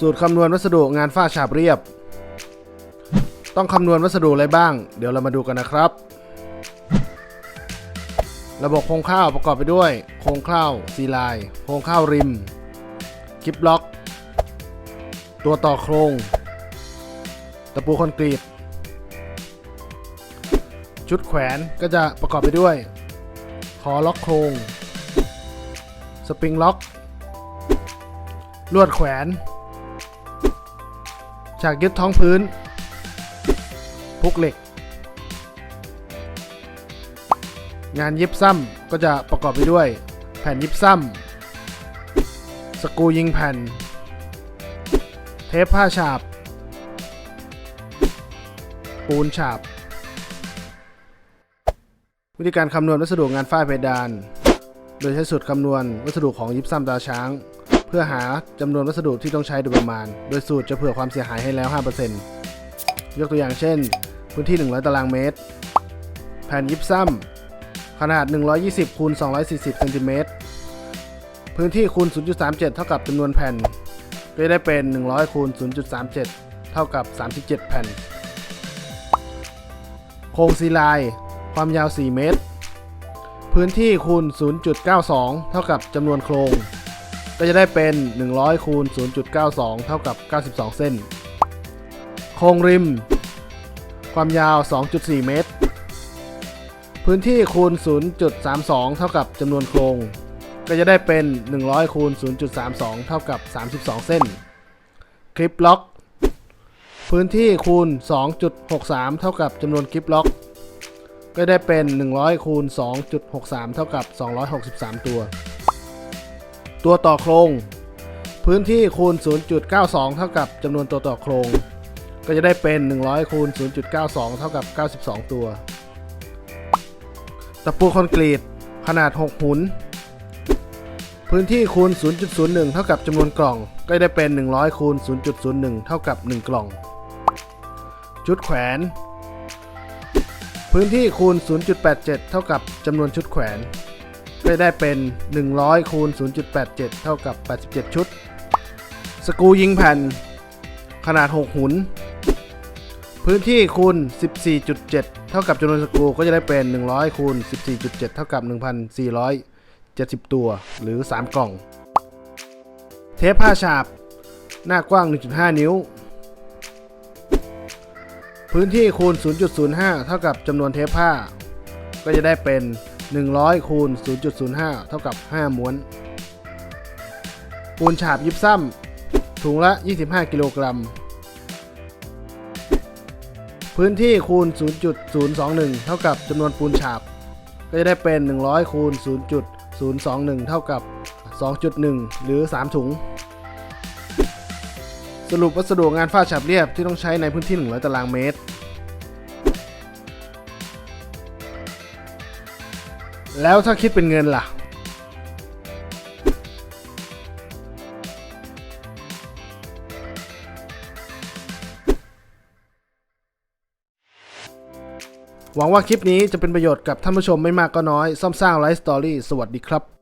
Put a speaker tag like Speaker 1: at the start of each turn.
Speaker 1: สูตรคำนวณวัสดุงานฝ้าฉาบเรียบ ต้องคำนวณวัสดุอะไรบ้าง เดี๋ยวเรามาดูกันนะครับ ระบบโครงข้าวประกอบไปด้วย โครงข้าวซีไลน์โครงข้าวริมกิฟล็อก ตัวต่อโครง ตะปูคอนกรีต ชุดแขวนก็จะประกอบไปด้วย คอล็อกโครง สปริงล็อก ลวดแขวน ฉากยึดท้องพื้นพุกเหล็ก งานยิบซ้ำก็จะประกอบไปด้วย แผ่นยิบซ้ำสกูยิงแผ่น เทปผ้าฉาบ ปูนฉาบ วิธีการคำนวณวัสดุงานฝ้าเพดาน โดยใช้สูตรคำนวณวัสดุของยิปซัมตาช้าง พื่อหาจำนวนวัสดุที่ต้องใช้โดยประมาณ โดยสูตรจะเผื่อความเสียหายให้แล้ว 5%ยกตัวอย่างเช่น พื้นที่ 100 ตารางเมตร แผ่นยิปซัมขนาด 120คูณ240เซนติเมตร พื้นที่คูณ 0.37 เท่ากับจำนวนแผ่น ก็ได้เป็น 100คูณ0.37 เท่ากับ 37 แผ่น โครงซีไลน์ความยาว 4 เมตร พื้นที่คูณ0.92 เท่ากับจำนวนโครง ก็จะได้เป็น 100คูณ0.92 เท่ากับ 92 เส้น โครงริม ความยาว 2.4 เมตร พื้นที่คูณ 0.32 เท่ากับจำนวนโครง ก็จะได้เป็น 100คูณ0.32 เท่ากับ 32 เส้น คลิปล็อก พื้นที่คูณ 2.63 เท่ากับจำนวนคลิปล็อกก็ได้เป็น 100คูณ2.63 เท่ากับ 263 ตัว ตัวต่อโครง พื้นที่คูณ 0.92 เท่ากับจำนวนตัวต่อโครง ก็จะได้เป็น 100 คูณ 0.92 เท่ากับ 92 ตัว ตะปูคอนกรีตขนาด 6 หุน พื้นที่คูณ 0.01 เท่ากับจำนวนกล่อง ก็ได้เป็น 100 คูณ 0.01 เท่ากับ 1 กล่อง ชุดแขวน พื้นที่คูณ 0.87 เท่ากับจำนวนชุดแขวน ก็จะได้เป็น 100คูณ0.87 เท่ากับ 87 ชุด สกูยิงแผ่น ขนาด 6 หุน พื้นที่คูณ 14.7 เท่ากับจำนวนสกูก็จะได้เป็น 100คูณ14.7 เท่ากับ 1,470 ตัว หรือ 3 กล่อง เทปผ้าฉาบ หน้ากว้าง 1.5 นิ้ว พื้นที่คูณ 0.05 เท่ากับจำนวนเทปผ้า ก็จะได้เป็น 100คูณ0.05 เท่ากับ 5 ม้วน ปูนฉาบยิบซ้ำถุงละ 25 กิโลกรัม พื้นที่คูณ 0.021 เท่ากับจำนวนปูนฉาบ ก็จะได้เป็น 100คูณ0.021 เท่ากับ 2.1 หรือ 3 ถุง สรุปวัสดุงานฝ้าฉาบเรียบที่ต้องใช้ในพื้นที่ 100 ตารางเมตร แล้วถ้าคิดเป็นเงินล่ะ หวังว่าคลิปนี้จะเป็นประโยชน์กับท่านผู้ชมไม่มากก็น้อย ซ่อมสร้างไลฟ์สตอรี่ สวัสดีครับ